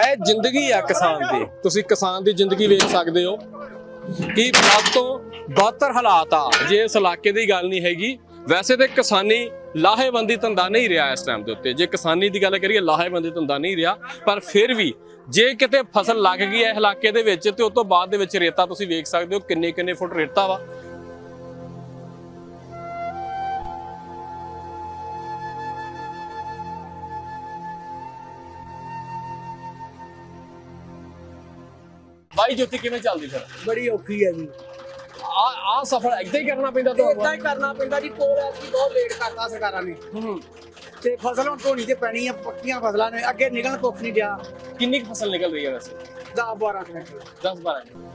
ਇਹ ਜ਼ਿੰਦਗੀ ਆ ਕਿਸਾਨ ਦੀ। ਤੁਸੀਂ ਕਿਸਾਨ ਦੀ ਜ਼ਿੰਦਗੀ ਵੇਖ ਸਕਦੇ ਹੋ ਕਿ ਸਭ ਤੋਂ ਬਦਤਰ ਹਾਲਾਤ ਆ। ਜੇ ਇਸ ਇਲਾਕੇ ਦੀ ਗੱਲ ਨਹੀਂ ਹੈਗੀ, ਵੈਸੇ ਤੇ ਕਿਸਾਨੀ ਲਾਹੇਵੰਦੀ ਧੰਦਾ ਨਹੀਂ ਰਿਹਾ ਇਸ ਟਾਈਮ ਦੇ ਉੱਤੇ। ਜੇ ਕਿਸਾਨੀ ਦੀ ਗੱਲ ਕਰੀਏ, ਲਾਹੇਵੰਦੀ ਧੰਦਾ ਨਹੀਂ ਰਿਹਾ, ਪਰ ਫਿਰ ਵੀ ਜੇ ਕਿਤੇ ਫਸਲ ਲੱਗ ਗਈ ਹੈ ਇਲਾਕੇ ਦੇ ਵਿੱਚ, ਤੇ ਉਸ ਤੋਂ ਬਾਅਦ ਦੇ ਵਿੱਚ ਰੇਤਾ ਤੁਸੀਂ ਵੇਖ ਸਕਦੇ ਹੋ ਕਿੰਨੇ ਕਿੰਨੇ ਫੁੱਟ ਰੇਤਾ ਵਾ। ਬਾਈ ਜੋਤੀ ਕਿਵੇਂ ਚੱਲਦੀ ਫਿਰ? ਬੜੀ ਔਖੀ ਹੈ ਜੀ। ਆ ਆ ਸਫਰ ਏਦਾਂ ਹੀ ਕਰਨਾ ਪੈਂਦਾ ਇਦਾਂ ਤੁਹਾਨੂੰ ਹੀ ਕਰਨਾ ਪੈਂਦਾ ਜੀ ਕੋਲ ਐਤਕੀ ਬਹੁਤ ਲੇਟ ਕਰਤਾ ਸਰਕਾਰਾਂ ਨੇ। ਹੂੰ ਤੇ ਫਸਲ ਹੁਣ ਧੋਣੀ ਤੇ ਪੈਣੀ ਆ ਪੱਕੀਆਂ ਫਸਲਾਂ ਨੇ ਅੱਗੇ ਨਿਕਲਣ ਕੁੱਖ ਨਹੀਂ ਡਿਆ ਕਿੰਨੀ ਕੁ ਫਸਲ ਨਿਕਲ ਰਹੀ ਹੈ ਵੈਸੇ? 10 12 ਕੁਇੰਟਲ 10 12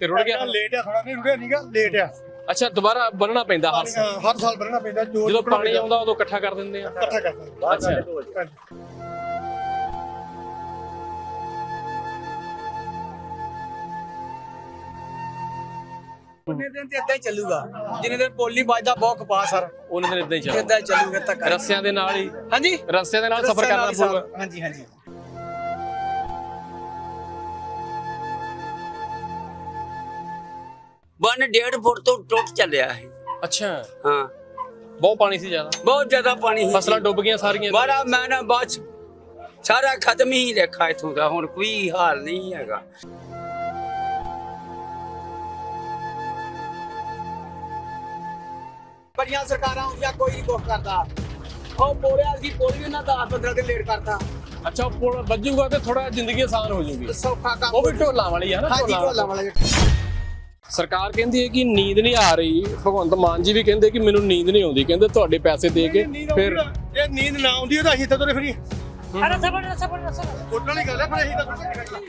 ਤੇ ਰੁੜ ਗਿਆ ਲੇਟ ਆ ਥੋੜਾ ਨਹੀਂ ਰੁੜਿਆ ਨਹੀਂਗਾ ਲੇਟ ਆ। ਅੱਛਾ ਦੁਬਾਰਾ ਬੰਨਣਾ ਪੈਂਦਾ ਹਰ ਸਾਲ ਹਰ ਸਾਲ ਬਣਨਾ ਪੈਂਦਾ ਜੋ ਜਦੋਂ ਪਾਣੀ ਆਉਂਦਾ ਉਦੋਂ ਇਕੱਠਾ ਕਰ ਦਿੰਦੇ ਆ। ਇਕੱਠਾ ਕਰਦਾ ਅੱਛਾ। ਉਹਨੇ ਦਿਨ ਤੇ ਇਦਾਂ ਹੀ ਚੱਲੂਗਾ ਜਿੰਨੇ ਦਿਨ ਪੋਲੀ ਵੱਜਦਾ ਬਹੁਤ ਕਪਾਹ ਸਰ। ਉਹਨਾਂ ਦਿਨ ਇਦਾਂ ਹੀ ਚੱਲਦਾ ਇਦਾਂ ਹੀ ਚੱਲੂਗਾ ਤੱਕ ਰੱਸਿਆਂ ਦੇ ਨਾਲ ਹੀ। ਹਾਂਜੀ। ਰੱਸਿਆਂ ਦੇ ਨਾਲ ਸਫ਼ਰ ਕਰਨਾ ਹੀ ਪਊਗਾ। ਹਾਂਜੀ ਹਾਂਜੀ। ਬੰਨ ਡੇਢ ਫੁੱਟ ਤੋਂ ਟੁੱਟ ਚੱਲਿਆ ਹੈ ਅੱਛਾ। ਹਾਂ। ਬਹੁਤ ਪਾਣੀ ਸੀ ਜ਼ਿਆਦਾ। ਬਹੁਤ ਜ਼ਿਆਦਾ ਪਾਣੀ ਸੀ। ਫਸਲਾਂ ਡੁੱਬ ਗਈਆਂ ਸਾਰੀਆਂ। ਬੜਾ ਮੈਂ ਨਾ ਬਸ ਸਾਰਾ ਖਤਮ ਹੀ ਲੇਖਾ ਇਥੋਂ ਦਾ। ਹੁਣ ਕੋਈ ਹਾਲ ਨਹੀਂ ਹੈਗਾ। ਬੜੀਆਂ ਸਰਕਾਰਾਂ ਹੁੰਦੀਆਂ ਕੋਈ ਨਹੀਂ ਕੁਛ ਕਰਦਾ। ਉਹ ਪੋਲਿਆ ਦੀ ਪੋਲੀ ਉਹਨਾਂ 10 15 ਦਿਨ ਲੇਟ ਕਰਤਾ। ਅੱਛਾ ਉਹ ਪੁਲ ਵੱਜੂਗਾ ਤੇ ਥੋੜਾ ਜ਼ਿੰਦਗੀ ਆਸਾਨ ਹੋ ਜਾਊਗੀ। ਸੌਖਾ ਕੰਮ ਉਹ ਵੀ ਢੋਲਾਂ ਵਾਲੀ ਆ ਨਾ ਹਾਂਜੀ ਢੋਲਾ ਵਾਲਾ। ਸਰਕਾਰ ਕਹਿੰਦੀ ਹੈ ਕਿ ਨੀਂਦ ਨਹੀਂ ਆ ਰਹੀ। ਭਗਵੰਤ ਮਾਨ ਜੀ ਵੀ ਕਹਿੰਦੇ ਕਿ ਮੈਨੂੰ ਨੀਂਦ ਨਹੀਂ ਆਉਂਦੀ। ਕਹਿੰਦੇ ਤੁਹਾਡੇ ਪੈਸੇ ਦੇ ਕੇ ਫਿਰ ਇਹ ਨੀਂਦ ਨਾ ਆਉਂਦੀ ਤਾਂ ਅਸੀਂ ਤਾਂ ਤੁਰੇ ਫਰੀ ਅਰੇ ਸਬਰ ਸਬਰ ਸਬਰ ਕੋਟਣ ਵਾਲੀ ਗੱਲ ਹੈ ਪਰ ਅਸੀਂ ਤਾਂ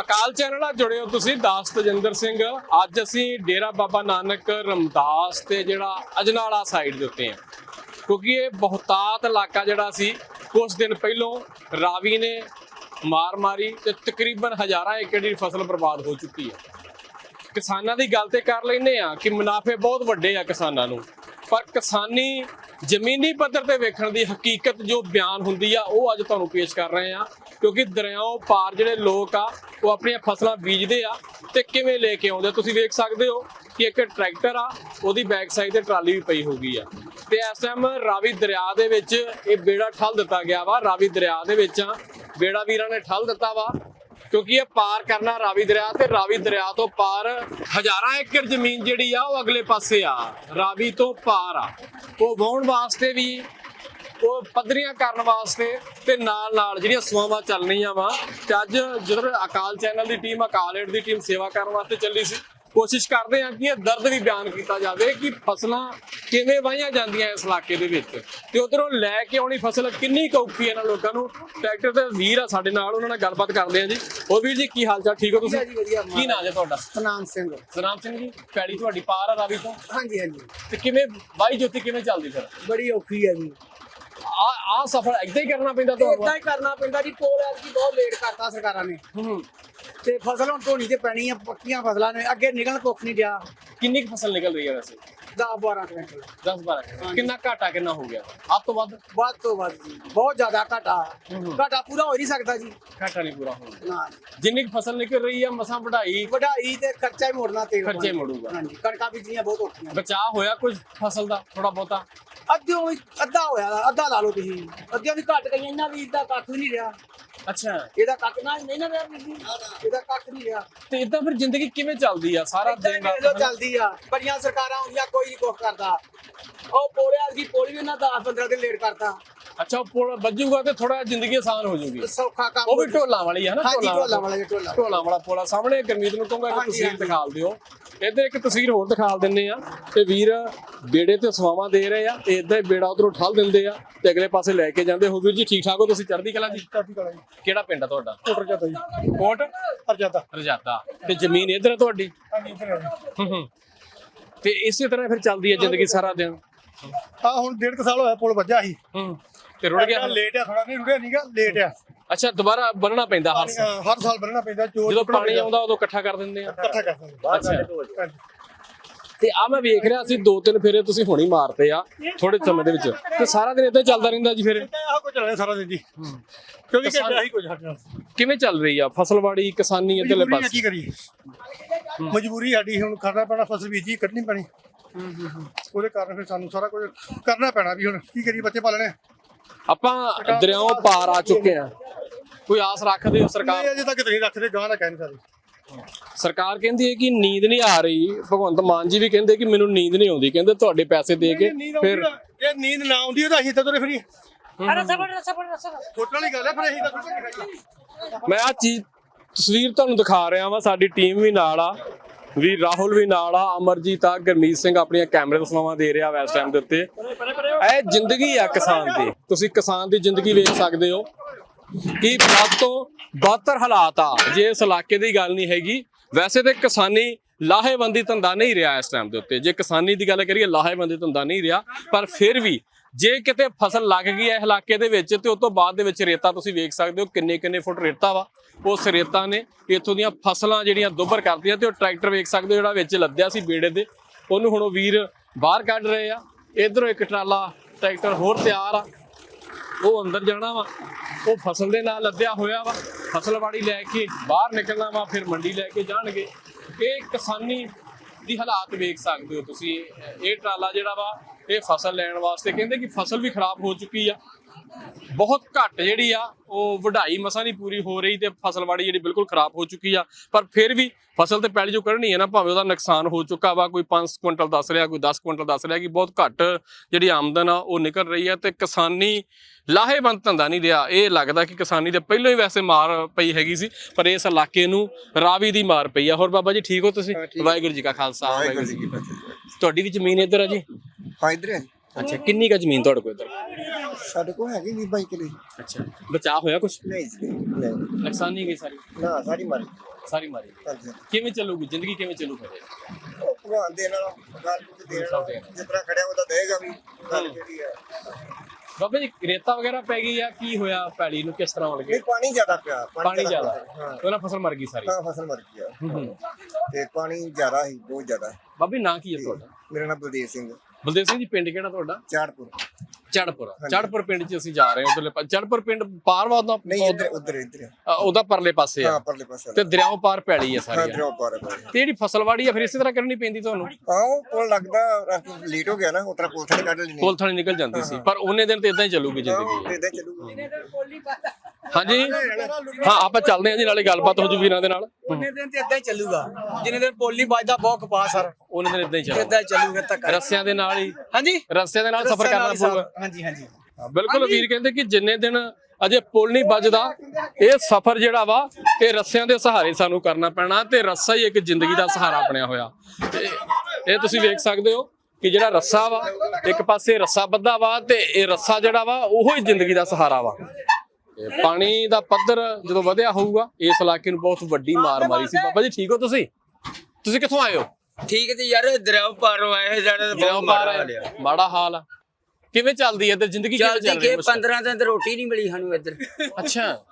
ਅਕਾਲ ਚੈਨਲ ਨਾਲ ਜੁੜੇ ਹੋ ਤੁਸੀਂ ਦਾਸ ਤਜਿੰਦਰ ਸਿੰਘ। ਅੱਜ ਅਸੀਂ ਡੇਰਾ ਬਾਬਾ ਨਾਨਕ ਰਮਦਾਸ ਤੇ ਜਿਹੜਾ ਅਜਨਾਲਾ ਸਾਈਡ ਦੇ ਉੱਤੇ ਆ ਕਿਉਂਕਿ ਇਹ ਬਹੁਤਾਤ ਇਲਾਕਾ ਜਿਹੜਾ ਸੀ ਕੁਝ ਦਿਨ ਪਹਿਲੋਂ ਰਾਵੀ ਨੇ ਮਾਰ ਮਾਰੀ ਤੇ ਤਕਰੀਬਨ ਹਜ਼ਾਰਾਂ ਏਕੜ ਦੀ ਫਸਲ ਬਰਬਾਦ ਹੋ ਚੁੱਕੀ ਹੈ। ਕਿਸਾਨਾਂ ਦੀ ਗੱਲ ਤੇ ਕਰ ਲੈਨੇ ਆ ਕਿ ਮੁਨਾਫੇ ਬਹੁਤ ਵੱਡੇ ਆ ਕਿਸਾਨਾਂ ਨੂੰ। ਪਰ ਕਿਸਾਨੀ ਜ਼ਮੀਨੀ ਪੱਧਰ ਤੇ ਵੇਖਣ ਦੀ ਹਕੀਕਤ ਜੋ ਬਿਆਨ ਹੁੰਦੀ ਆ, ਉਹ ਅੱਜ ਤੁਹਾਨੂੰ ਪੇਸ਼ ਕਰ ਰਹੇ ਆ ਕਿਉਂਕਿ ਦਰਿਆਓ ਪਾਰ ਜਿਹੜੇ ਲੋਕ ਆ, ਉਹ ਆਪਣੀਆਂ ਫਸਲਾਂ ਬੀਜਦੇ ਆ ਤੇ ਕਿਵੇਂ ਲੈ ਕੇ ਆਉਂਦੇ ਤੁਸੀਂ ਵੇਖ ਸਕਦੇ ਹੋ ਕਿ ਇੱਕ ਟਰੈਕਟਰ ਆ, ਉਹਦੀ ਬੈਕ ਸਾਈਡ ਤੇ ਟਰਾਲੀ ਵੀ ਪਈ ਹੋਗੀ ਆ। ਤੇ ਇਸ ਟਾਈਮ ਰਾਵੀ ਦਰਿਆ ਦੇ ਵਿੱਚ ਇਹ ਬੇੜਾ ਠੱਲ ਦਿੱਤਾ ਗਿਆ ਵਾ, ਰਾਵੀ ਦਰਿਆ ਦੇ ਵਿੱਚ ਆ ਬੇੜਾ ਵੀਰਾਂ ਨੇ ਠੱਲ ਦਿੱਤਾ ਵਾ, ਕਿਉਂਕਿ ਇਹ ਪਾਰ ਕਰਨਾ ਰਾਵੀ ਦਰਿਆ ਤੇ ਰਾਵੀ ਦਰਿਆ ਤੋਂ ਪਾਰ ਹਜ਼ਾਰਾਂ ਏਕੜ ਜ਼ਮੀਨ ਜਿਹੜੀ ਆ ਉਹ ਅਗਲੇ ਪਾਸੇ ਆ, ਰਾਵੀ ਤੋਂ ਪਾਰ ਆ। ਉਹ ਵਾਹੁਣ ਵਾਸਤੇ ਵੀ, ਉਹ ਪੱਧਰੀਆਂ ਕਰਨ ਵਾਸਤੇ ਤੇ ਨਾਲ ਨਾਲ ਜਿਹੜੀਆਂ ਸਵਾਵਾਂ ਚੱਲ ਰਹੀਆਂ ਵਾ, ਤੇ ਅੱਜ ਜਦੋਂ ਅਕਾਲ ਚੈਨਲ ਦੀ ਟੀਮ, ਅਕਾਲ ਏਡ ਦੀ ਟੀਮ ਸੇਵਾ ਕਰਨ ਵਾਸਤੇ ਚੱਲੀ ਸੀ ਕੋਸ਼ਿਸ਼ ਕਰਦੇ ਆ ਕਿ ਇਹ ਦਰਦ ਵੀ ਬਿਆਨ ਕੀਤਾ ਜਾਵੇ ਕਿ ਫਸਲਾਂ ਕਿਵੇਂ ਵਾਹੀਆਂ ਜਾਂਦੀਆਂ ਇਸ ਇਲਾਕੇ ਦੇ ਵਿੱਚ। ਤੇ ਉਧਰੋਂ ਲੈ ਕੇ ਆਉਣੀ ਫਸਲ ਕਿੰਨੀ ਕੁ ਔਖੀ ਹੈ ਇਹਨਾਂ ਲੋਕਾਂ ਨੂੰ? ਟਰੈਕਟਰ ਤੇ ਵੀਰ ਆ ਸਾਡੇ ਨਾਲ ਉਹਨਾਂ ਨਾਲ ਗੱਲਬਾਤ ਕਰਦੇ ਆ ਜੀ। ਉਹ ਵੀਰ ਜੀ ਕੀ ਹਾਲ ਚਾਲ ਠੀਕ ਹੋ ਤੁਸੀਂ। ਕੀ ਨਾਮ ਹੈ ਤੁਹਾਡਾ? ਸਨਾਮ ਸਿੰਘ। ਸਨਾਮ ਸਿੰਘ ਜੀ ਪੈੜੀ ਤੁਹਾਡੀ ਪਾਰ ਆ ਰਾਵੀ ਤੋਂ? ਹਾਂਜੀ ਹਾਂਜੀ। ਤੇ ਕਿਵੇਂ ਬਾਈ ਜੋਤੀ ਕਿਵੇਂ ਚੱਲਦੀ ਫਿਰ? ਬੜੀ ਔਖੀ ਹੈ ਜੀ। ਆ ਆ ਸਫਰ ਏਦਾਂ ਹੀ ਕਰਨਾ ਪੈਂਦਾ ਤੁਹਾਨੂੰ? ਇਦਾਂ ਹੀ ਕਰਨਾ ਪੈਂਦਾ ਜੀ ਕੋਲ ਐਤਕੀ ਬਹੁਤ ਲੇਟ ਕਰਤਾ ਸਰਕਾਰਾਂ ਨੇ। ਹੂੰ ਤੇ ਫਸਲ ਹੁਣ ਧੋਣੀ ਤੇ ਪੈਣੀ ਆ ਪੱਕੀਆਂ ਫਸਲਾਂ ਨੇ ਅੱਗੇ ਨਿਕਲਣ ਕੁੱਖ ਨਹੀਂ ਡਿਆ। ਕਿੰਨੀ ਕੁ ਫਸਲ ਨਿਕਲ ਰਹੀ ਹੈ ਵੈਸੇ? 10 12 ਕੁਇੰਟਲ 10 12 ਕਿੰਨਾ ਘਾਟਾ ਕਿੰਨਾ ਹੋ ਗਿਆ? ਅੱਧ ਤੋਂ ਵੱਧ? ਵੱਧ ਤੋਂ ਵੱਧ ਜੀ ਬਹੁਤ ਜ਼ਿਆਦਾ ਘਾਟਾ। ਘਾਟਾ ਪੂਰਾ ਹੋ ਨਹੀਂ ਸਕਦਾ ਜੀ। ਘਾਟਾ ਨਹੀਂ ਪੂਰਾ ਹੋਣਾ। ਜਿੰਨੀ ਫਸਲ ਨਿਕਲ ਰਹੀ ਹੈ ਮਸਾਂ ਵਢਾਈ। ਵਢਾਈ ਤੇ ਖਰਚਾ ਹੀ ਮੋੜਨਾ ਤੇਲ ਖਰਚੇ। ਮੋੜੂਗਾ। ਹਾਂਜੀ ਕਣਕਾਂ ਬੀਜਣੀਆਂ ਬਹੁਤ ਔਖੀਆਂ ਬਚਾਅ ਹੋਇਆ ਕੁਝ ਫਸਲ ਦਾ ਥੋੜਾ ਬਹੁਤਾ? ਅੱਧਿਓਂ ਵੀ ਅੱਧਾ ਹੋਇਆ ਵਾ, ਅੱਧਾ ਲਾ ਲਓ ਤੁਸੀਂ। ਅੱਧਿਓਂ ਵੀ ਘਟ ਗਈਆਂ ਇਹਨਾਂ ਵੀ ਦਾ ਕੱਖ ਵੀ ਨਹੀਂ ਰਿਹਾ। ਅੱਛਾ। ਇਹਦਾ ਕੱਖ ਨਾ ਨਹੀਂ ਨਾ ਰਿਹਾ ਜੀ ਇਹਦਾ ਕੱਖ ਨਹੀਂ ਰਿਹਾ। ਤੇ ਇਦਾਂ ਫਿਰ ਜ਼ਿੰਦਗੀ ਕਿਵੇਂ ਚੱਲਦੀ ਆ? ਸਾਰਾ ਦਿਨ ਜੋ ਚੱਲਦੀ ਆ। ਬੜੀਆਂ ਸਰਕਾਰਾਂ ਹੁੰਦੀਆਂ ਕੋਈ ਨਹੀਂ ਕੁਛ ਕਰਦਾ। ਉਹ ਪੋਲਿਆ ਦੀ ਪੋਲੀ ਵੀ ਉਹਨਾਂ 10 15 ਦਿਨ ਲੇਟ ਕਰਤਾ। ਅੱਛਾ ਉਹ ਪੁਲ ਵੱਜੂਗਾ ਤੇ ਥੋੜਾ ਜ਼ਿੰਦਗੀ ਆਸਾਨ ਹੋ ਜਾਊਗੀ ਸੌਖਾ ਕੰਮ ਉਹ ਵੀ ਢੋਲਾਂ ਵਾਲੀ ਆ ਨਾ ਹਾਂਜੀ ਢੋਲਾ ਵਾਲਾ ਜੀ ਢੋਲਾ ਢੋਲਾਂ ਵਾਲਾ ਪੋਲਾ ਸਾਹਮਣੇ ਗਰਮੀਤ ਨੂੰ ਕਹੂੰਗਾ ਹਾਂਜੀ, ਤਸਵੀਰ। ਦਿਖਾਲ ਦਿਓ। ਇੱਧਰ ਇੱਕ ਤਸਵੀਰ ਹੋਰ ਦਿਖਾਲ ਦਿੰਨੇ ਆ। ਤੇ ਵੀਰ ਬੇੜੇ ਤੇ ਸਵਾਵਾਂ ਦੇ ਰਹੇ ਆ ਤੇ ਇਦਾਂ ਹੀ ਬੇੜਾ ਉਧਰੋਂ ਠੱਲ ਦਿੰਦੇ ਆ ਤੇ ਅਗਲੇ ਪਾਸੇ ਲੈ ਕੇ ਜਾਂਦੇ। ਹੋ ਵੀਰ ਜੀ ਠੀਕ ਠਾਕ ਹੋ ਤੁਸੀਂ? ਚੜ੍ਹਦੀ ਕਲਾ ਜੀ? ਕਾਫੀ ਕਲਾ ਜੀ। ਕਿਹੜਾ ਪਿੰਡ ਆ ਤੁਹਾਡਾ? ਕੋਟਰ ਜਾਂਦਾ ਜੀ। ਕੋਟ? ਹਰ ਜਾਂਦਾ ਰਜਾਤਾ ਤੇ ਜ਼ਮੀਨ ਇਧਰ ਹੈ ਤੁਹਾਡੀ? ਹਾਂਜੀ ਇੱਧਰ ਆ ਹੂੰ ਹੂੰ। ਤੇ ਇਸੇ ਤਰ੍ਹਾਂ ਫਿਰ ਚੱਲਦੀ ਹੈ ਜ਼ਿੰਦਗੀ ਸਾਰਾ ਦਿਨ? ਆ ਹੁਣ ਡੇਢ ਕੁ ਸਾਲ ਹੋਇਆ ਪੁਲ ਵੱਜਾ ਸੀ। ਹੂੰ। ਤੇ ਰੁੜ ਗਿਆ? ਲੇਟ ਆ ਥੋੜਾ ਨਹੀਂ ਰੁੜਿਆ ਨਹੀਂਗਾ ਲੇਟ ਆ। ਅੱਛਾ ਦੁਬਾਰਾ ਬੰਨਣਾ ਪੈਂਦਾ ਹਰ ਸਾਲ ਹਰ ਸਾਲ ਬਣਨਾ ਪੈਂਦਾ ਜਦੋਂ ਪਾਣੀ ਆਉਂਦਾ ਉਦੋਂ ਇਕੱਠਾ ਕਰ ਦਿੰਦੇ ਆ। ਇਕੱਠਾ ਕਰਦਾ ਅੱਛਾ। ਤੇ ਆ ਮੈਂ ਵੇਖ ਰਿਹਾ ਸੀ ਦੋ ਤਿੰਨ ਫੇਰੇ ਤੁਸੀਂ ਹੁਣੀ ਮਾਰਤੇ ਆ ਥੋੜੇ ਸਮੇਂ ਦੇ ਵਿੱਚ। ਤੇ ਸਾਰਾ ਦਿਨ ਇਦਾਂ ਚੱਲਦਾ ਰਹਿੰਦਾ ਜੀ ਫਿਰ? ਆਹ ਕੁਝ ਚੱਲਣਾ ਸਾਰਾ ਦਿਨ ਜੀ। ਕਿਉਂਕਿ ਕਿ ਆਹੀ ਕੁਝ ਨਾਲ ਕਿਵੇਂ ਚੱਲ ਰਹੀ ਆ? ਫਸਲਵਾੜੀ ਕਿਸਾਨੀ ਇਧਰਲੇ ਮਜਬੂਰੀ ਆ, ਪਾਸੇ ਕੀ ਕਰੀਏ? ਮਜਬੂਰੀ ਸਾਡੀ ਹੁਣ ਕਰਨਾ ਪੈਣਾ ਫਸਲ ਬੀਜੀ ਕੱਢਣੀ ਪੈਣੀ। ਉਹਦੇ ਕਾਰਨ ਫਿਰ ਸਾਨੂੰ ਸਾਰਾ ਕੁਝ ਕਰਨਾ ਪੈਣਾ ਵੀ ਹੁਣ। ਕੀ ਕਰੀਏ ਬੱਚੇ ਪਾਲਣੇ ਆਪਾਂ ਦਰਿਆਓਂ ਪਾਰ ਆ ਚੁੱਕੇ ਆ। ਕੋਈ ਆਸ ਰੱਖਦੇ ਹੋ ਸਰਕਾਰ? ਨਹੀਂ ਅਜੇ ਤੱਕ ਨਹੀਂ ਰੱਖਦੇ ਗਾਂ ਦਾ ਕਹਿ ਨਹੀਂ ਸਕਦੇ ਸਰਕਾਰ ਕਹਿੰਦੀ ਹੈ ਕਿ ਨੀਂਦ ਨਹੀਂ ਆ ਰਹੀ। ਭਗਵੰਤ ਮਾਨ ਜੀ ਵੀ ਕਹਿੰਦੇ ਕਿ ਮੈਨੂੰ ਨੀਂਦ ਨਹੀਂ ਆਉਂਦੀ। ਕਹਿੰਦੇ ਤੁਹਾਡੇ ਪੈਸੇ ਦੇ ਕੇ ਫਿਰ ਜੇ ਨੀਂਦ ਨਾ ਆਉਂਦੀ ਤਾਂ ਅਸੀਂ ਤਾਂ ਤੁਰੇ ਫਰੀ ਸੋਚਣ ਵਾਲੀ ਗੱਲ ਹੈ ਪਰ ਅਸੀਂ ਤਾਂ ਮੈਂ ਆ ਚੀਜ਼ ਤਸਵੀਰ ਤੁਹਾਨੂੰ ਦਿਖਾ ਰਿਹਾ ਵਾਂ ਸਾਡੀ ਟੀਮ ਵੀ ਨਾਲ ਆ। ਵੀ ਰਾਹੁਲ ਵੀ ਨਾਲ ਆ, ਅਮਰਜੀਤ ਆ, ਗਰਮੀਤ ਸਿੰਘ ਆਪਣੀਆਂ ਕੈਮਰੇ ਤਸਵਾਵਾਂ ਦੇ ਰਿਹਾ ਵਾ ਟਾਈਮ ਦੇ ਉੱਤੇ। ਇਹ ਜ਼ਿੰਦਗੀ ਆ ਕਿਸਾਨ ਦੀ। ਤੁਸੀਂ ਕਿਸਾਨ ਦੀ ਜ਼ਿੰਦਗੀ ਵੇਖ ਸਕਦੇ ਹੋ ਕਿ ਵੱਧ ਤੋਂ ਬਦਤਰ ਹਾਲਾਤ ਆ। ਜੇ ਇਸ ਇਲਾਕੇ ਦੀ ਗੱਲ ਨਹੀਂ ਹੈਗੀ, ਵੈਸੇ ਤੇ ਕਿਸਾਨੀ ਲਾਹੇਵੰਦੀ ਧੰਦਾ ਨਹੀਂ ਰਿਹਾ ਇਸ ਟਾਈਮ ਦੇ ਉੱਤੇ। ਜੇ ਕਿਸਾਨੀ ਦੀ ਗੱਲ ਕਰੀਏ, ਲਾਹੇਵੰਦੀ ਧੰਦਾ ਨਹੀਂ ਰਿਹਾ, ਪਰ ਫਿਰ ਵੀ ਜੇ ਕਿਤੇ ਫਸਲ ਲੱਗ ਗਈ ਹੈ ਇਲਾਕੇ ਦੇ ਵਿੱਚ, ਤੇ ਉਸ ਤੋਂ ਬਾਅਦ ਦੇ ਵਿੱਚ ਰੇਤਾ ਤੁਸੀਂ ਵੇਖ ਸਕਦੇ ਹੋ ਕਿੰਨੇ ਕਿੰਨੇ ਫੁੱਟ ਰੇਤਾ ਵਾ। ਉਸ ਰੇਤਾ ਨੇ ਇੱਥੋਂ ਦੀਆਂ ਫਸਲਾਂ ਜਿਹੜੀਆਂ ਦੁੱਬਰ ਕਰਦੀਆਂ ਤੇ ਉਹ ਟਰੈਕਟਰ ਵੇਖ ਸਕਦੇ ਹੋ ਜਿਹੜਾ ਵਿੱਚ ਲੱਦਿਆ ਸੀ ਬੇੜੇ ਦੇ ਉਹਨੂੰ ਹੁਣ ਉਹ ਵੀਰ ਬਾਹਰ ਕੱਢ ਰਹੇ ਆ। ਇਧਰੋਂ ਇੱਕ ਟਰਾਲਾ, ਟਰੈਕਟਰ ਹੋਰ ਤਿਆਰ ਆ। ਉਹ ਅੰਦਰ ਜਾਣਾ ਵਾ। ਉਹ ਫਸਲ ਦੇ ਨਾਲ ਲੱਦਿਆ ਹੋਇਆ ਵਾ। ਫਸਲਵਾੜੀ ਲੈ ਕੇ ਬਾਹਰ ਨਿਕਲਣਾ ਵਾ, ਫਿਰ ਮੰਡੀ ਲੈ ਕੇ ਜਾਣਗੇ। ਇਹ ਕਿਸਾਨੀ ਦੀ ਹਾਲਾਤ ਵੇਖ ਸਕਦੇ ਹੋ ਤੁਸੀਂ। ਇਹ ਟਰਾਲਾ ਜਿਹੜਾ ਵਾ ਇਹ ਫਸਲ ਲੈਣ ਵਾਸਤੇ ਕਹਿੰਦੇ ਕਿ ਫਸਲ ਵੀ ਖਰਾਬ ਹੋ ਚੁੱਕੀ ਆ। ਬਹੁਤ ਘੱਟ ਜਿਹੜੀ ਆ ਉਹ ਵਢਾਈ ਮਸਾਂ ਨਹੀਂ ਪੂਰੀ ਹੋ ਰਹੀ ਤੇ ਫਸਲਵਾੜੀ ਜਿਹੜੀ ਬਿਲਕੁਲ ਖਰਾਬ ਹੋ ਚੁੱਕੀ ਆ। ਪਰ ਫਿਰ ਵੀ ਫਸਲ ਤੇ ਪੈਲੀ ਜੋ ਕਰਨੀ ਹੈ ਨਾ ਭਾਵੇਂ ਉਹਦਾ ਨੁਕਸਾਨ ਹੋ ਚੁੱਕਾ ਵਾ ਕੋਈ 5 ਕੁਇੰਟਲ ਦੱਸ ਰਿਹਾ ਕੋਈ 10 ਕੁਇੰਟਲ ਦੱਸ ਰਿਹਾ ਕਿ ਬਹੁਤ ਘੱਟ ਜਿਹੜੀ ਆਮਦਨ ਆ ਉਹ ਨਿਕਲ ਰਹੀ ਆ ਤੇ ਕਿਸਾਨੀ ਲਾਹੇਵੰਦ ਧੰਦਾ ਨਹੀਂ ਰਿਹਾ। ਇਹ ਲੱਗਦਾ ਕਿ ਕਿਸਾਨੀ ਦੇ ਪਹਿਲਾਂ ਹੀ ਵੈਸੇ ਮਾਰ ਪਈ ਹੈਗੀ ਸੀ ਪਰ ਇਸ ਇਲਾਕੇ ਨੂੰ ਰਾਵੀ ਦੀ ਮਾਰ ਪਈ ਆ। ਹੋਰ ਬਾਬਾ ਜੀ ਠੀਕ ਹੋ ਤੁਸੀਂ? ਵਾਹਿਗੁਰੂ ਜੀ ਕਾ ਖਾਲਸਾ ਵਾਹਿਗੁਰੂ ਜੀ ਕੀ ਫਤਿਹ। ਤੁਹਾਡੀ ਵੀ ਜ਼ਮੀਨ ਇੱਧਰ ਆ ਜੀ? ਹਾਂ ਇੱਧਰ ਹੈ ਅੱਛਾ ਕਿੰਨੀ ਕਾ ਜ਼ਮੀਨ ਤੁਹਾਡੇ ਕੋਲ ਇੱਧਰ? ਸਾਡੇ ਕੋਲ ਹੈਗੀ ਵੀ ਬਾਈ ਕਿਲੇ। ਅੱਛਾ ਬਚਾ ਹੋਇਆ ਕੁਝ ਨਹੀਂ ਜੀ ਨਹੀਂ ਨੁਕਸਾਨ ਨਹੀਂ ਗਈ ਸਾਰੀ? ਨਾ ਸਾਰੀ ਮਾਰੀ ਸਾਰੀ ਮਾਰੀ ਹਾਂਜੀ ਕਿਵੇਂ ਚੱਲੂਗੀ ਜ਼ਿੰਦਗੀ ਕਿਵੇਂ ਚੱਲੂ ਫਿਰ? ਉਹ ਭਗਵਾਨ ਦੇ ਨਾਲ ਗੱਲ ਕੁਝ ਦੇਣ ਨਾਲ ਜਿਸ ਤਰ੍ਹਾਂ ਖੜਿਆ ਉਹਦਾ ਦੇਗਾ ਵੀ ਗੱਲ ਜਿਹੜੀ ਹੈ ਬਾਬਾ ਜੀ ਰੇਤਾ ਵਗੈਰਾ ਪੈ ਗਈ ਆ ਕੀ ਹੋਇਆ ਪੈਲੀ ਨੂੰ ਕਿਸ ਤਰ੍ਹਾਂ ਗਈ ਨਹੀਂ ਪਾਣੀ ਜ਼ਿਆਦਾ ਪਿਆ ਪਾਣੀ ਜ਼ਿਆਦਾ ਹਾਂ। ਉਹਨਾਂ ਫਸਲ ਮਰ ਗਈ ਸਾਰੀ। ਤਾਂ ਫਸਲ ਮਰ ਗਈ ਆ। ਤੇ ਪਾਣੀ ਜ਼ਿਆਦਾ ਹੀ ਬਹੁਤ ਜ਼ਿਆਦਾ। ਬਾਬੀ ਨਾਂ ਕੀ ਹੈ ਤੁਹਾਡਾ? ਮੇਰਾ ਨਾਮ ਬਲਦੇਵ ਸਿੰਘ ਬਲਦੇਵ ਸਿੰਘ ਜੀ ਪਿੰਡ ਕਿਹੜਾ ਤੁਹਾਡਾ? ਚਾੜਪੁਰ ਚੜਪੁਰ ਚੜਪੁਰ ਪਿੰਡ 'ਚ ਅਸੀਂ ਜਾ ਰਹੇ ਹਾਂ ਉਧਰਲੇ ਚੜਪੁਰ ਪਿੰਡ ਪਾਰ ਦਾ ਨਹੀਂ ਇੱਧਰ ਉੱਧਰ ਇੱਧਰ। ਉਹਦਾ ਪਰਲੇ ਪਾਸੇ ਆ। ਹਾਂ ਪਰਲੇ ਪਾਸੇ ਤੇ ਦਰਿਆਓਂ ਪਾਰ ਪੈਲੀ ਆ ਹਾਂ ਸਾਰੀ ਦਰਿਆ ਪਾਰ ਤੇ ਜਿਹੜੀ ਫਸਲਵਾੜੀ ਆ ਫਿਰ ਇਸੇ ਤਰ੍ਹਾਂ ਕਰਨੀ ਪੈਂਦੀ ਤੁਹਾਨੂੰ? ਹਾਂ ਉਹ ਕੋਲ ਲੱਗਦਾ ਲੇਟ ਹੋ ਗਿਆ ਨਾ ਉਤਰਾ ਕੋਲ ਥੜੇ ਕੱਢ ਲੈਣੀ ਕੋਲ ਥਾਣੀ ਨਿਕਲ ਜਾਂਦੀ ਸੀ। ਪਰ ਉਹਨੇ ਦਿਨ ਤੇ ਇਦਾਂ ਹੀ ਚੱਲੂਗੀ ਜ਼ਿੰਦਗੀ। ਇਦਾਂ ਚੱਲੂਗਾ। ਹਾਂਜੀ। ਹਾਂ ਆਪਾਂ ਚੱਲਦੇ ਹਾਂ ਜੀ ਨਾਲੇ ਗੱਲਬਾਤ ਹੋ ਜੂ ਵੀਰਾਂ ਦੇ ਨਾਲ। ਉਹਨੇ ਦਿਨ ਤੇ ਇਦਾਂ ਹੀ ਚੱਲੂਗਾ। ਜਿੰਨੇ ਦਿਨ ਪੋਲੀ ਵੱਜਦਾ ਬਹੁਤ ਕਪਾਹ ਸਰ। ਉਹਨੇ ਦਿਨ ਇਦਾਂ ਹੀ ਚੱਲੂ ਇਦਾਂ ਹੀ ਚੱਲੂਗਾ ਤੱਕ ਰੱਸਿਆਂ ਦੇ ਨਾਲ ਹੀ। ਹਾਂਜੀ। ਰੱਸਿਆਂ ਦੇ ਨਾਲ ਸਫ਼ਰ ਕਰਨਾ ਪਊਗਾ। ਹਾਂਜੀ ਹਾਂਜੀ। ਬਿਲਕੁਲ ਵੀਰ ਕਹਿੰਦੇ ਕਿ ਜਿੰਨੇ ਦਿਨ ਅਜੇ ਪੁਲ ਨਹੀਂ ਵੱਜਦਾ ਇਹ ਸਫ਼ਰ ਜਿਹੜਾ ਵਾ ਇਹ ਰੱਸਿਆਂ ਦੇ ਸਹਾਰੇ ਸਾਨੂੰ ਕਰਨਾ ਪੈਣਾ ਤੇ ਰੱਸਾ ਹੀ ਇੱਕ ਜ਼ਿੰਦਗੀ ਦਾ ਸਹਾਰਾ ਬਣਿਆ ਹੋਇਆ। ਇਹ ਤੁਸੀਂ ਵੇਖ ਸਕਦੇ ਹੋ ਕਿ ਜਿਹੜਾ ਰੱਸਾ ਵਾ ਇੱਕ ਪਾਸੇ ਰੱਸਾ ਬੱਧਾ ਵਾ ਤੇ ਇਹ ਰੱਸਾ ਜਿਹੜਾ ਵਾ ਉਹੋ ਹੀ ਜ਼ਿੰਦਗੀ ਦਾ ਸਹਾਰਾ ਵਾ। ਤੇ ਪਾਣੀ ਦਾ ਪੱਧਰ ਜਦੋਂ ਵਧਿਆ ਹੋਊਗਾ ਇਸ ਇਲਾਕੇ ਨੂੰ ਬਹੁਤ ਵੱਡੀ ਮਾਰ ਮਾਰੀ ਸੀ। ਬਾਬਾ ਜੀ ਠੀਕ ਹੋ ਤੁਸੀਂ? ਤੁਸੀਂ ਕਿੱਥੋਂ ਆਏ ਹੋ? ਠੀਕ ਤੇ ਯਾਰ ਦਰਿਆ ਪਾਰ ਆਏ ਦਰਿਆ ਬਹੁਤ ਮਾੜਾ ਹਾਲ ਆ। ਹੋ। ਮਾੜਾ ਹਾਲ ਆ। ਕਿਵੇਂ ਚੱਲਦੀ ਹੈ ਤੇ ਜ਼ਿੰਦਗੀ ਕਿਵੇਂ ਚੱਲਦੀ ਚੱਲ ਰਹੀ ਕਿ ਹੈ ਮੁਸ਼ਕਿਲ? 15 ਦਿਨ ਤੇ ਰੋਟੀ ਨਹੀਂ ਮਿਲੀ ਸਾਨੂੰ ਇੱਧਰ। ਅੱਛਾ।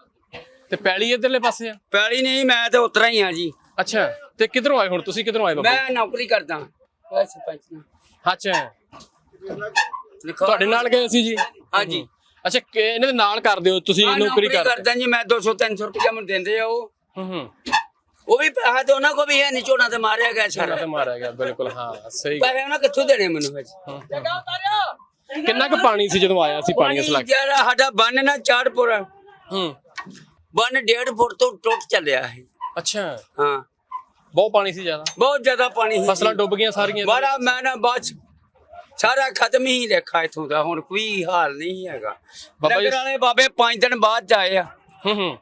ਤੇ ਪੈਲੀ ਇਧਰਲੇ ਪਾਸੇ ਆ? ਪੈਲੀ ਨਹੀਂ ਮੈਂ ਤੇ ਉਤਰਾ ਹੀ ਆ ਜੀ। ਅੱਛਾ। ਤੇ ਕਿਧਰੋਂ ਆਏ ਹੁਣ? ਤੁਸੀਂ ਕਿਧਰੋਂ ਆਏ ਬਾਬਾ? ਮੈਂ ਨੌਕਰੀ ਕਰਦਾ। ਸਰਪੰਚ ਨਾਲ। ਅੱਛਾ। ਤੁਹਾਡੇ ਨਾਲ ਗਏ ਸੀ ਜੀ? ਹਾਂਜੀ। ਅੱਛਾ ਕਿ ਇਹਨਾਂ ਦੇ ਨਾਲ ਕਰਦੇ ਹੋ ਤੁਸੀਂ ਹਾਂ, ਨੌਕਰੀ ਕਰਦੇ। ਕਰਦਾ ਜੀ ਮੈਂ 200 300 ਰੁਪਇਆ ਮੈਨੂੰ ਦਿੰਦੇ ਆ ਉਹ। ਹੂੰ ਹੂੰ। ਉਹ ਵੀ ਪੈਸਾ ਤੇ ਉਹਨਾਂ ਕੋ ਵੀ ਹੈ ਨਹੀਂ ਝੋਨਾ ਤੇ ਮਾਰਿਆ ਗਿਆ ਸਾਰਾ। ਤੇ ਮਾਰਿਆ ਗਿਆ ਬਿਲਕੁਲ ਹਾਂ ਸਹੀ ਗੱਲ। ਪੈਸੇ ਉਹਨਾਂ ਕਿੱਥੋਂ ਦੇਣੇ ਮੈਨੂੰ ਵਿੱਚ ਕਿੰਨਾ ਕੁ ਪਾਣੀ ਸੀ ਜਦੋਂ ਆਇਆ ਸੀ ਪਾਣੀ ਇਸ ਪਾਣੀ ਇਲਾਕੇ? ਜਿਹੜਾ ਸਾਡਾ ਬੰਨ ਨਾ ਚਾੜਪੁਰ ਹੂੰ। ਬੰਨ ਡੇਢ ਫੁੱਟ ਤੋਂ ਟੁੱਟ ਚੱਲਿਆ ਹੈ ਅੱਛਾ। ਹਾਂ। ਬਹੁਤ ਪਾਣੀ ਸੀ ਜ਼ਿਆਦਾ? ਬਹੁਤ ਜ਼ਿਆਦਾ ਪਾਣੀ ਸੀ। ਫਸਲਾਂ ਡੁੱਬ ਗਈਆਂ ਸਾਰੀਆਂ। ਬੜਾ ਮੈਂ ਨਾ ਬਾਅਦ 'ਚ ਸਾਰਾ ਖਤਮ ਹੀ ਲੇਖਾ ਇਥੋਂ ਦਾ ਹੁਣ ਕੋਈ ਹਾਲ ਨਹੀਂ ਹੈਗਾ। ਬਾਬਾ ਜੀ- ਲੰਗਰ ਵਾਲੇ ਬਾਬੇ 5 ਦਿਨ ਬਾਅਦ ਚ ਆਏ ਆ। ਹੂੰ ਹੂੰ।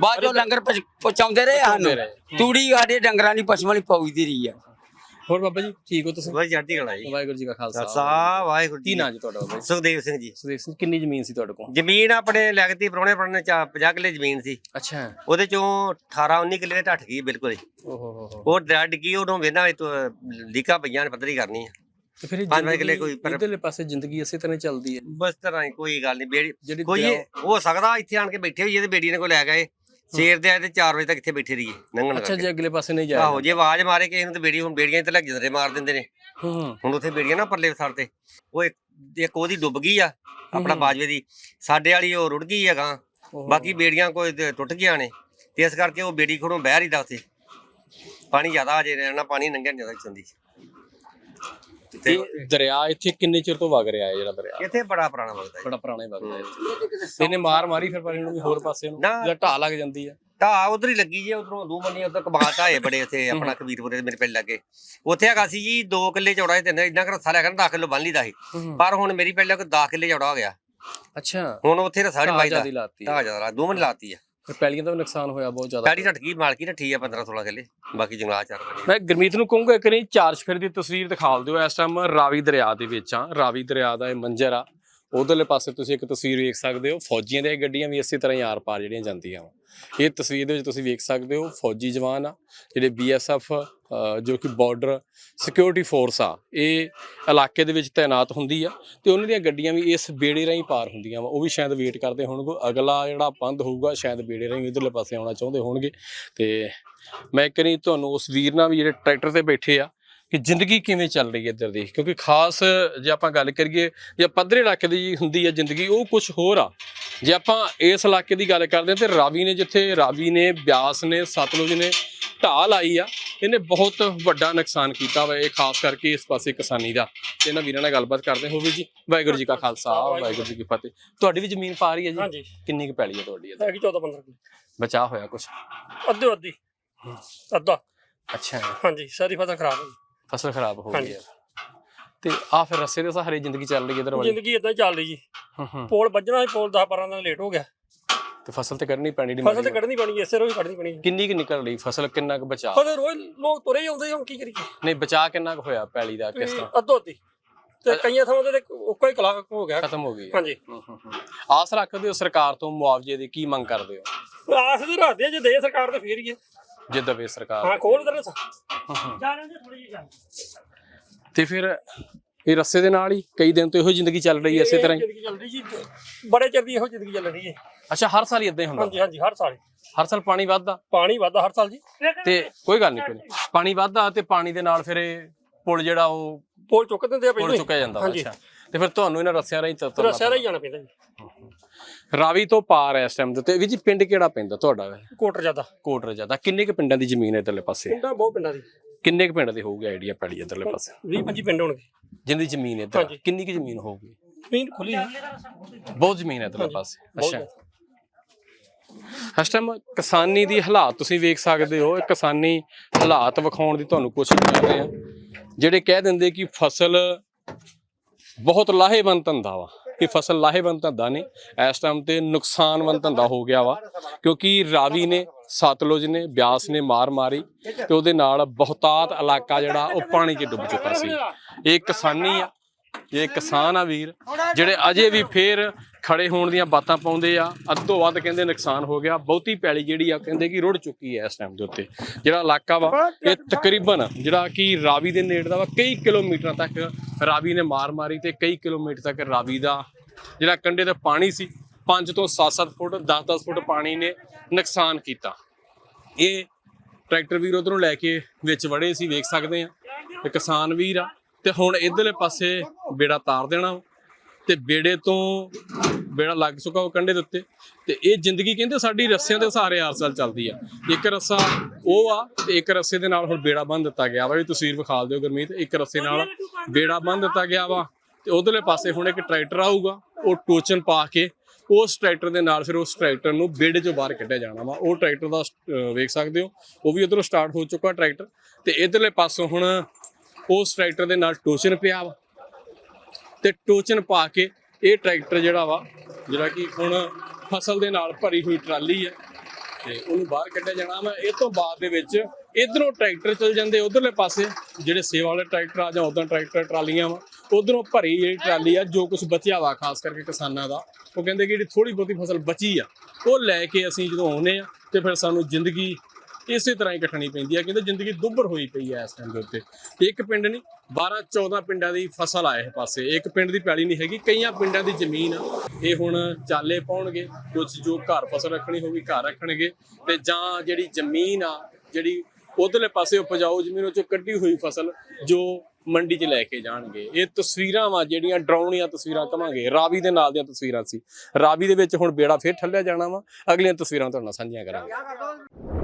ਬਾਅਦ ਚੋਂ ਲੰਗਰ ਪਹੁੰਚ- ਪਹੁੰਚਾਉਂਦੇ ਰਹੇ ਸਾਨੂੰ। ਰਹੇ। ਤੂੜੀ ਸਾਡੇ ਡੰਗਰਾਂ ਦੀ ਪਸ਼ੂਆਂ ਦੀ ਪੌਜਦੀ ਰਹੀ ਆ। ਹੋਰ ਬਾਬਾ ਜੀ ਠੀਕ ਹੋ ਤੁਸੀਂ? ਵਾਹਿ ਚੜ੍ਹਦੀ ਕਲਾ ਜੀ ਵਾਹਿਗੁਰੂ ਜੀ ਕਾ ਖਾਲਸਾ। ਖਾਲਸਾ ਵਾਹਿਗੁਰੂ ਕੀ ਜੀ ਨਾਂ ਜੀ ਤੁਹਾਡਾ ਬਾਬਾ ਜੀ? ਸੁਖਦੇਵ ਸਿੰਘ ਜੀ। ਸੁਦੇਸ਼ ਸਿੰਘ ਕਿੰਨੀ ਜ਼ਮੀਨ ਸੀ ਤੁਹਾਡੇ ਕੋਲ? ਜ਼ਮੀਨ ਆਪਣੇ ਲੱਗਦੀ ਪਰੋਣੇ ਪਰੋਣੇ ਚਾ 50 ਕਿੱਲੇ ਜ਼ਮੀਨ ਸੀ। ਅੱਛਾ। ਉਹਦੇ ਚੋਂ 18 19 ਕਿੱਲੇ ਢੱਠ ਗਈ ਬਿਲਕੁਲ ਹੀ। ਓਹੋ ਹੋ ਹੋ ਉਹ ਦਰਿਆ ਡਿੱਗੀ ਉਦੋਂ ਵੇਨਾ ਲੀਕਾ ਪਈਆਂ ਨੇ ਪੱਧਰੀ ਕਰਨੀ ਆ। ਤੇ ਫਿਰ ਪੰਜ ਪੰਜ ਕਿੱਲੇ ਜ਼ਿੰਦਗੀ ਕੋਈ ਪਰ- ਇਧਰਲੇ ਪਾਸੇ ਜ਼ਿੰਦਗੀ ਇਸੇ ਤਰ੍ਹਾਂ ਹੀ ਚੱਲਦੀ ਹੈ। ਬਸ ਤਰ੍ਹਾਂ ਹੀ ਕੋਈ ਗੱਲ ਨਹੀਂ ਬੇੜੀ ਜਿਹੜੀ ਕੋਈ ਦਰਿਆ- ਹੋ ਸਕਦਾ ਇੱਥੇ ਆਣ ਕੇ ਬੈਠੇ ਹੋਈਏ ਤੇ ਬੇੜੀ ਨੇ ਕੋਈ ਲੈ ਗਏ ਸਵੇਰ ਦੇ ਆਏ ਤੇ 4 ਵਜੇ ਤੱਕ ਇੱਥੇ ਬੈਠੇ ਰਹੀਏ ਨੰਗਣ ਅੱਛਾ ਕਰਕੇ। ਜੀ ਅਗਲੇ ਪਾਸੇ ਨਹੀਂ ਜਾਇਆ ਆਹੋ ਜੇ ਆਵਾਜ਼ ਮਾਰੇ ਕਿਸੇ ਨੂੰ ਤੇ ਬੇੜੀ ਹੁਣ ਬੇੜੀਆਂ ਤੇ ਲੱਗ ਜੰਦਰੇ ਮਾਰ ਦਿੰਦੇ ਨੇ। ਹੂੰ। ਹੁਣ ਉੱਥੇ ਬੇੜੀਆਂ ਨਾ ਪਰਲੇ ਸਰ ਤੇ ਉਹ ਇੱਕ ਇੱਕ ਉਹਦੀ ਡੁੱਬ ਗਈ ਆ ਆਪਣਾ ਬਾਜਵੇ ਦੀ। ਸਾਡੇ ਵਾਲੀ ਉਹ ਰੁੜ ਗਈ ਹੈਗਾ। ਬਾਕੀ ਬੇੜੀਆਂ ਕੋਈ ਤੇ ਟੁੱਟ ਗਈਆਂ ਨੇ। ਤੇ ਇਸ ਕਰਕੇ ਉਹ ਬੇੜੀ ਖੜੋਂ ਬਹਿ ਰਹੀ ਦਾ ਉੱਥੇ। ਪਾਣੀ ਜ਼ਿਆਦਾ ਆ ਜੇ ਰਹਿਣਾ ਪਾਣੀ ਨੰਗਿਆ ਨਹੀਂ ਜਾਂਦਾ ਚੰਦੀ ਤੇ ਦਰਿਆ ਇੱਥੇ ਕਿੰਨੇ ਚਿਰ ਤੋਂ ਵਗ ਰਿਹਾ ਹੈ ਜਿਹੜਾ ਦਰਿਆ? ਇੱਥੇ ਬੜਾ ਪੁਰਾਣਾ ਵਗਦਾ ਬੜਾ ਪੁਰਾਣਾ ਹੀ ਵਗਦਾ ਇੱਥੇ। ਇਹਨੇ ਮਾਰ ਮਾਰੀ ਫਿਰ ਪਾਣੀ ਨੂੰ ਵੀ ਹੋਰ ਪਾਸੇ ਨੂੰ। ਨਾ। ਜਾਂ ਢਾਹ ਲੱਗ ਜਾਂਦੀ ਆ। ਢਾ ਉਧਰ ਹੀ ਲੱਗੀ ਜੇ ਉਧਰੋਂ ਦੋ ਮੰਨੀ ਉਧਰ ਕਬਾਲ ਢਾਏ ਬੜੇ ਉੱਥੇ ਆਪਣਾ ਕਬੀਰਪੁਰੇ ਦੇ ਮੇਰੇ ਪਿੰਡ ਲੱਗੇ। ਉੱਥੇ ਹੈਗਾ ਸੀ ਜੀ 2 ਕਿੱਲੇ ਚੌੜਾ ਸੀ ਤਿੰਨ ਇੰਨਾ ਕਰ ਰਸਾ ਲਿਆ ਕਰਨ 10 ਕਿਲੋ ਬੰਨ ਲਈਦਾ ਸੀ। ਪਰ ਹੁਣ ਮੇਰੀ ਪਿੰਡ ਲੱਗ 10 ਕਿੱਲੇ ਚੌੜਾ ਹੋ ਗਿਆ। ਅੱਛਾ। ਹੁਣ ਉੱਥੇ ਰਸਾ ਨਹੀਂ ਢਾਹ ਪਾਈਦਾ ਜ਼ਿਆਦੀ ਲਾਤੀ ਆ। ਢਾ ਜ਼ਿਆਦਾ ਦੋ ਮੰਨ ਲਾਤੀ ਆ। ਫਿਰ ਪੈਲੀਆਂ ਦਾ ਵੀ ਨੁਕਸਾਨ ਹੋਇਆ ਬਹੁਤ ਜ਼ਿਆਦਾ। ਪੈੜੀ ਢਟਕੀ ਮਾਲਕੀ ਰੱਠੀ ਆ 15 16 ਕਿੱਲੇ ਬਾਕੀ ਜੰਗਲਾਤ ਚਾਰ ਮੈਂ ਗੁਰਮੀਤ ਨੂੰ ਕਹੂੰਗਾ ਇੱਕ ਨਹੀਂ ਚਾਰ ਚਫੇਰ ਦੀ ਤਸਵੀਰ ਦਿਖਾ ਦਿਓ ਇਸ ਟਾਈਮ ਰਾਵੀ ਦਰਿਆ ਦੇ ਵਿੱਚ ਆ। ਰਾਵੀ ਦਰਿਆ ਦਾ ਇਹ ਮੰਜ਼ਰ ਆ। ਉਧਰਲੇ ਪਾਸੇ ਤੁਸੀਂ ਇੱਕ ਤਸਵੀਰ ਵੇਖ ਸਕਦੇ ਹੋ ਫੌਜੀਆਂ ਦੀਆਂ ਗੱਡੀਆਂ ਵੀ ਇਸੇ ਤਰ੍ਹਾਂ ਹੀ ਆਰ ਪਾਰ ਜਿਹੜੀਆਂ ਜਾਂਦੀਆਂ ਵਾ। ਇਹ ਤਸਵੀਰ ਦੇ ਵਿੱਚ ਤੁਸੀਂ ਵੇਖ ਸਕਦੇ ਹੋ ਫੌਜੀ ਜਵਾਨ ਆ ਜਿਹੜੇ ਬੀਐਸਐਫ ਜੋ ਕਿ ਬਾਰਡਰ ਸਿਕਿਉਰਿਟੀ ਫੋਰਸ ਆ, ਇਹ ਇਲਾਕੇ ਦੇ ਵਿੱਚ ਤਾਇਨਾਤ ਹੁੰਦੀ ਆ ਤੇ ਉਹਨਾਂ ਦੀਆਂ ਗੱਡੀਆਂ ਵੀ ਇਸ ਬੇੜੇ ਰਾਹੀਂ ਪਾਰ ਹੁੰਦੀਆਂ ਵਾ, ਉਹ ਵੀ ਸ਼ਾਇਦ ਵੇਟ ਕਰਦੇ ਹੋਣਗੇ, ਅਗਲਾ ਜਿਹੜਾ ਬੰਦ ਹੋਊਗਾ ਸ਼ਾਇਦ ਬੇੜੇ ਰਾਹੀਂ ਇਧਰਲੇ ਪਾਸੇ ਆਉਣਾ ਚਾਹੁੰਦੇ ਹੋਣਗੇ ਤੇ ਮੈਂ ਇੱਕ ਵਾਰੀ ਤੁਹਾਨੂੰ ਉਸ ਵੀਰ ਨਾਲ ਵੀ ਜਿਹੜੇ ਟਰੈਕਟਰ ਤੇ ਬੈਠੇ ਆ ਕਿ ਜ਼ਿੰਦਗੀ ਕਿਵੇਂ ਚੱਲ ਰਹੀ ਹੈ ਇੱਧਰ ਦੀ, ਕਿਉਂਕਿ ਖਾਸ ਜੇ ਆਪਾਂ ਗੱਲ ਕਰੀਏ ਜਾਂ ਪੱਧਰੇ ਇਲਾਕੇ ਦੀ ਹੁੰਦੀ ਹੈ ਜ਼ਿੰਦਗੀ, ਉਹ ਕੁਝ ਹੋਰ ਆ। ਜੇ ਆਪਾਂ ਇਸ ਇਲਾਕੇ ਦੀ ਗੱਲ ਕਰਦੇ ਹਾਂ ਤੇ ਰਾਵੀ ਨੇ ਜਿੱਥੇ, ਰਾਵੀ ਨੇ ਬਿਆਸ ਨੇ, ਸਤਲੁਜ ਨੇ ਢਾਹ ਲਾਈ ਆ ਇਹਨੇ ਬਹੁਤ ਵੱਡਾ ਨੁਕਸਾਨ ਕੀਤਾ ਵਾ ਇਹ ਖਾਸ ਕਰਕੇ ਇਸ ਪਾਸੇ ਕਿਸਾਨੀ ਦਾ। ਤੇ ਇਹਨਾਂ ਵੀਰਾਂ ਨਾਲ ਗੱਲਬਾਤ ਕਰਦੇ ਹੋਵੇ ਜੀ। ਵਾਹਿਗੁਰੂ ਜੀ ਕਾ ਖਾਲਸਾ ਵਾਹਿਗੁਰੂ ਜੀ ਕੀ ਫਤਿਹ। ਤੁਹਾਡੀ ਵੀ ਜ਼ਮੀਨ ਪਾ ਰਹੀ ਹੈ ਜੀ? ਕਿੰਨੀ ਕੁ ਪੈਲੀ ਹੈ ਤੁਹਾਡੀ ਇਹਦੇ? ਹੈਗੀ 14 15 ਕਿਲੋ। ਬਚਾਅ ਹੋਇਆ ਕੁਝ ਅੱਧੋ ਅੱਧੀ। ਅੱਧਾ। ਅੱਛਾ। ਹਾਂਜੀ ਸਾਰੀ ਫਸਲ ਖਰਾਬ ਹੋ ਗਈ। ਫਸਲ ਖਰਾਬ ਹੋ ਗਈ। ਹੈ। ਤੇ ਆ ਫਿਰ ਰਸੇ ਦੇ ਸਹਾਰੇ ਜ਼ਿੰਦਗੀ ਚੱਲ ਰਹੀ ਹੈ ਇਧਰ ਵਾਲੀ? ਜ਼ਿੰਦਗੀ ਇਦਾਂ ਚੱਲ ਰਹੀ ਜੀ। ਪੋਲ ਵੱਜਣਾ ਸੀ ਪੋਲ 10 12 ਦਿਨ ਲੇਟ ਹੋ ਗਿਆ। ਤੇ ਫਸਲ ਤੇ ਕੱਢਣੀ ਪੈਣੀ ਦੀ ਫਸਲ ਤੇ ਕੱਢਣੀ ਪੈਣੀ ਇਸੇ ਰੋਜ਼ ਕੱਢਣੀ ਪੈਣੀ ਕਿੰਨੀ ਕੁ ਨਿਕਲ ਰਹੀ ਫਸਲ ਕਿੰਨਾ ਕੁ ਬਚਾ ਫਸਲ ਰੋਜ਼ ਲੋਕ ਤੁਰੇ ਹੀ ਆਉਂਦੇ ਹੁਣ ਕੀ ਕਰੀਏ? ਨਹੀਂ ਬਚਾ ਕਿੰਨਾ ਕੁ ਹੋਇਆ ਪੈਲੀ ਦਾ ਕਿਸ ਤਰ੍ਹਾਂ? ਅੱਧੋ ਅੱਧੀ। ਤੇ ਕਈਆਂ ਥਾਵਾਂ ਤੇ ਹੀ ਕਲਾ ਹੋ ਗਿਆ। ਖਤਮ ਹੋ ਗਈ ਹਾਂਜੀ। ਆਸ ਰੱਖਦੇ ਹੋ ਸਰਕਾਰ ਤੋਂ ਮੁਆਵਜ਼ੇ ਦੀ ਕੀ ਮੰਗ ਕਰਦੇ ਹੋ? ਆਸ ਦੀ ਰੱਖਦੇ ਆ, ਜੇ ਦੇ ਸਰਕਾਰ ਤੇ ਫੇਰ ਹੀ ਜੇ ਦਵੇ ਸਰਕਾਰ। ਹਾਂ ਖੋਲ ਦੇ ਰਸ ਹੂੰ, ਹੂੰ। ਜਾਣੇ ਦੇ ਥੋੜੀ ਜਿਹੀ ਤੇ ਫਿਰ ਇਹ ਰਸੇ ਦੇ ਨਾਲ ਹੀ ਕਈ ਦਿਨ ਤੋਂ ਇਹੋ ਜ਼ਿੰਦਗੀ ਚੱਲ ਰਹੀ ਹੈ ਇਸੇ ਤਰ੍ਹਾਂ ਹੀ। ਜ਼ਿੰਦਗੀ ਚੱਲ ਰਹੀ ਜੀ। ਬੜੇ ਚਿਰ ਦੀ ਇਹੋ ਜ਼ਿੰਦਗੀ ਚੱਲ ਰਹੀ ਹੈ। ਅੱਛਾ ਹਰ ਸਾਲ ਇਦਾਂ ਹੀ ਹੁੰਦਾ? ਹਾਂਜੀ ਹਾਂਜੀ ਹਰ ਸਾਲ ਹਰ ਸਾਲ ਪਾਣੀ ਵੱਧਦਾ? ਪਾਣੀ ਵਾਧਾ ਹਰ ਸਾਲ ਜੀ। ਤੇ ਕੋਈ ਗੱਲ ਨਹੀਂ ਕੋਈ ਨਹੀਂ। ਪਾਣੀ ਵੱਧਦਾ ਤੇ ਪਾਣੀ ਦੇ ਨਾਲ ਫਿਰ ਇਹ ਪੁਲ ਜਿਹੜਾ ਉਹ ਪੋਲ ਚੁੱਕ ਦਿੰਦੇ ਆ ਪੁਲ ਪਹਿਲਾਂ। ਹੀ। ਚੁੱਕਿਆ ਜਾਂਦਾ ਵਾ, ਹਾਂਜੀ। ਅੱਛਾ। ਤੇ ਫਿਰ ਤੁਹਾਨੂੰ ਇਹਨਾਂ ਰਸਿਆਂ ਰਾਹੀਂ ਤੁਰ- ਤੁਰਨਾ ਸ਼ਹਿਰਾ ਹੀ ਜਾਣਾ ਪੈਂਦਾ ਜੀ। ਰਾਵੀ ਤੋਂ ਪਾਰ ਹੈ ਇਸ ਟਾਈਮ ਦੇ ਉੱਤੇ। ਵੀ ਜੀ ਪਿੰਡ ਕਿਹੜਾ ਪੈਂਦਾ ਤੁਹਾਡਾ? ਕੋਟਰ ਜ਼ਿਆਦਾ। ਕੋਟਰ ਜ਼ਿਆਦਾ। ਕਿੰਨੇ ਕੁ ਪਿੰਡਾਂ ਦੀ ਜ਼ਮੀਨ ਹੈ ਇਧਰਲੇ ਪਾਸੇ? ਪਿੰਡਾਂ ਬਹੁਤ ਪਿੰਡਾਂ ਦੀ। ਕਿੰਨੇ ਕੁ ਪਿੰਡ ਦੇ ਹੋਊਗੇ ਆਈਡੀਆ ਪੈੜੀ ਇਧਰਲੇ ਪਾਸੇ? 20 25 ਪਿੰਡ ਹੋਣਗੇ। ਜਿੰਦੀ ਜ਼ਮੀਨ ਹੈ ਇੱਧਰ। ਕਿੰਨੀ ਕੁ ਜ਼ਮੀਨ ਹੋਊਗੀ? ਜ਼ਮੀਨ ਖੁੱਲੀ ਹੈ। ਬਹੁਤ ਜ਼ਮੀਨ ਹੈ ਇਧਰਲੇ ਪਾਸੇ। ਅੱਛਾ। ਇਸ ਟਾਈਮ ਕਿਸਾਨੀ ਦੀ ਹਾਲਾਤ ਤੁਸੀਂ ਵੇਖ ਸਕਦੇ ਹੋ। ਕਿਸਾਨੀ ਹਾਲਾਤ ਵਿਖਾਉਣ ਦੀ ਤੁਹਾਨੂੰ ਕੋਸ਼ਿਸ਼ ਕਰ ਰਹੇ ਆ। ਜਿਹੜੇ ਕਹਿ ਦਿੰਦੇ ਕਿ ਫਸਲ ਬਹੁਤ ਲਾਹੇਵੰਦ ਧੰਦਾ ਵਾ। ਕਿ ਫਸਲ ਲਾਹੇਵੰਦ ਧੰਦਾ ਨਹੀਂ। ਇਸ ਟਾਈਮ ਤੇ ਨੁਕਸਾਨਵੰਦ ਧੰਦਾ ਹੋ ਗਿਆ ਵਾ। ਕਿਉਂਕਿ ਰਾਵੀ ਨੇ ਸਤਲੁਜ ਨੇ, ਬਿਆਸ ਨੇ ਮਾਰ ਮਾਰੀ ਤੇ ਉਹਦੇ ਨਾਲ ਬਹੁਤਾਤ ਇਲਾਕਾ ਜਿਹੜਾ ਉਹ ਪਾਣੀ 'ਚ ਡੁੱਬ ਚੁੱਕਾ ਸੀ। ਇਹ ਕਿਸਾਨੀ ਆ, ਇਹ ਕਿਸਾਨ ਆ ਵੀਰ, ਜਿਹੜੇ ਅਜੇ ਵੀ ਫੇਰ ਖੜੇ ਹੋਣ ਦੀਆਂ ਬਾਤਾਂ ਪਾਉਂਦੇ ਆ, ਅੱਧੋ ਵੱਧ ਕਹਿੰਦੇ ਨੁਕਸਾਨ ਹੋ ਗਿਆ, ਬਹੁਤੀ ਪੈਲੀ ਜਿਹੜੀ ਆ ਕਹਿੰਦੇ ਕਿ ਰੁੜ ਚੁੱਕੀ ਹੈ ਇਸ ਟਾਈਮ ਦੇ ਉੱਤੇ। ਜਿਹੜਾ ਇਲਾਕਾ ਵਾ, ਇਹ ਤਕਰੀਬਨ ਜਿਹੜਾ ਕਿ ਰਾਵੀ ਦੇ ਨੇੜੇ ਦਾ ਵਾ, ਕਈ ਕਿਲੋਮੀਟਰਾਂ ਤੱਕ ਰਾਵੀ ਨੇ ਮਾਰ ਮਾਰੀ ਤੇ ਕਈ ਕਿਲੋਮੀਟਰ ਤੱਕ ਰਾਵੀ ਦਾ ਜਿਹੜਾ ਕੰਢੇ ਦਾ ਪਾਣੀ ਸੀ 5 ਤੋਂ 7-7 ਫੁੱਟ 10-10 ਫੁੱਟ ਪਾਣੀ ਨੇ ਨੁਕਸਾਨ ਕੀਤਾ। ਇਹ ਟਰੈਕਟਰ ਵੀਰ ਉਧਰੋਂ ਲੈ ਕੇ ਵਿੱਚ ਵੜੇ ਸੀ ਵੇਖ ਸਕਦੇ ਆ ਤੇ ਕਿਸਾਨ ਵੀਰ ਆ। ਤੇ ਹੁਣ ਇਧਰਲੇ ਪਾਸੇ ਬੇੜਾ ਤਾਰ ਦੇਣਾ ਵਾ। ਤੇ ਬੇੜੇ ਤੋਂ ਬੇੜਾ ਲੱਗ ਚੁੱਕਾ ਉਹ ਕੰਢੇ ਦੇ ਉੱਤੇ। ਤੇ ਇਹ ਜ਼ਿੰਦਗੀ ਕਹਿੰਦੇ ਸਾਡੀ ਰੱਸਿਆਂ ਦੇ ਸਹਾਰੇ ਹਰ ਸਾਲ ਚੱਲਦੀ ਆ। ਇੱਕ ਰੱਸਾ ਉਹ ਆ ਤੇ ਇੱਕ ਰੱਸੇ ਦੇ ਨਾਲ ਹੁਣ ਬੇੜਾ ਬੰਨ ਦਿੱਤਾ ਗਿਆ ਵਾ। ਵੀ ਤਸਵੀਰ ਵਿਖਾ ਦਿਓ ਗੁਰਮੀਤ। ਇੱਕ ਰੱਸੇ ਨਾਲ ਬੇੜਾ ਬੰਨ ਦਿੱਤਾ ਗਿਆ ਵਾ। ਤੇ ਉਧਰਲੇ ਪਾਸੇ ਹੁਣ ਇੱਕ ਟਰੈਕਟਰ ਆਊਗਾ। ਉਹ ਟੋਚਨ ਪਾ ਕੇ ਉਸ ਟਰੈਕਟਰ ਦੇ ਨਾਲ ਫਿਰ ਉਸ ਟਰੈਕਟਰ ਨੂੰ ਬੇੜੇ ਚੋਂ ਬਾਹਰ ਕੱਢਿਆ ਜਾਣਾ ਵਾ। ਉਹ ਟਰੈਕਟਰ ਦਾ ਵੇਖ ਸਕਦੇ ਹੋ। ਉਹ ਵੀ ਉਧਰੋਂ ਸਟਾਰਟ ਹੋ ਚੁੱਕਾ ਟਰੈਕਟਰ। ਤੇ ਇਧਰਲੇ ਪਾਸੋਂ ਹੁਣ ਉਸ ਟਰੈਕਟਰ ਦੇ ਨਾਲ ਟੋਚਨ ਪਿਆ ਵਾ। ਤੇ ਟੋਚਨ ਪਾ ਕੇ ਇਹ ਟਰੈਕਟਰ ਜਿਹੜਾ ਵਾ, ਜਿਹੜਾ ਕਿ ਹੁਣ ਫਸਲ ਦੇ ਨਾਲ ਭਰੀ ਹੋਈ ਟਰਾਲੀ ਹੈ, ਤੇ ਉਹਨੂੰ ਬਾਹਰ ਕੱਢਿਆ ਜਾਣਾ ਵਾ। ਇਹ ਤੋਂ ਬਾਅਦ ਦੇ ਵਿੱਚ ਇਧਰੋਂ ਟਰੈਕਟਰ ਚਲ ਜਾਂਦੇ ਉਧਰਲੇ ਪਾਸੇ। ਜਿਹੜੇ ਸੇਵਾ ਵਾਲੇ ਟਰੈਕਟਰ ਆ ਜਾਂ ਉਦਾਂ ਟਰੈਕਟਰ ਟਰਾਲੀਆਂ ਵਾ, ਉਧਰੋਂ ਭਰੀ ਜਿਹੜੀ ਟਰਾਲੀ ਆ, ਜੋ ਕੁਝ ਬਚਿਆ ਵਾ, ਖਾਸ ਕਰਕੇ ਕਿਸਾਨਾਂ ਦਾ। ਉਹ ਕਹਿੰਦੇ ਕਿ ਜਿਹੜੀ ਥੋੜੀ ਬਹੁਤੀ ਫਸਲ ਬਚੀ ਆ, ਉਹ ਲੈ ਕੇ ਅਸੀਂ ਜਦੋਂ ਆਉਨੇ ਆ ਤੇ ਫਿਰ ਸਾਨੂੰ ਜ਼ਿੰਦਗੀ ਇਸੇ ਤਰ੍ਹਾਂ ਹੀ ਕੱਟਣੀ ਪੈਂਦੀ ਆ। ਕਹਿੰਦੇ ਜ਼ਿੰਦਗੀ ਦੁੱਭਰ ਹੋਈ ਪਈ ਹੈ ਇਸ ਟਾਈਮ ਦੇ ਉੱਤੇ। ਇੱਕ ਪਿੰਡ ਨਹੀਂ 12 14 ਪਿੰਡਾਂ ਦੀ ਫਸਲ ਆ ਇਹ ਪਾਸੇ। ਇੱਕ ਪਿੰਡ ਦੀ ਪੈਲੀ ਨਹੀਂ ਹੈਗੀ, ਕਈਆਂ ਪਿੰਡਾਂ ਦੀ ਜ਼ਮੀਨ ਆ। ਇਹ ਹੁਣ ਚਾਲੇ ਪਾਉਣਗੇ ਕੁਝ ਜੋ ਘਰ ਫਸਲ ਰੱਖਣੀ ਹੋਊਗੀ, ਘਰ ਰੱਖਣਗੇ ਤੇ ਜਾਂ ਜਿਹੜੀ ਜ਼ਮੀਨ ਆ, ਜਿਹੜੀ ਉਧਰਲੇ ਪਾਸੇ ਉਪਜਾਊ ਜ਼ਮੀਨ ਉਹ ਚੋਂ ਕੱਢੀ ਹੋਈ ਫਸਲ ਜੋ ਮੰਡੀ 'ਚ ਲੈ ਕੇ ਜਾਣਗੇ। ਇਹ ਤਸਵੀਰਾਂ ਵਾ ਜਿਹੜੀਆਂ ਡਰਾਉਣੀਆਂ ਤਸਵੀਰਾਂ ਕਵਾਂਗੇ। ਰਾਵੀ ਦੇ ਨਾਲ ਦੀਆਂ ਤਸਵੀਰਾਂ ਸੀ। ਰਾਵੀ ਦੇ ਵਿੱਚ ਹੁਣ ਬੇੜਾ ਫੇਰ ਠੱਲਿਆ ਜਾਣਾ ਵਾ। ਅਗਲੀਆਂ ਤਸਵੀਰਾਂ ਤੁਹਾਡੇ ਨਾਲ ਸਾਂਝੀਆਂ ਕਰਾਂਗੇ।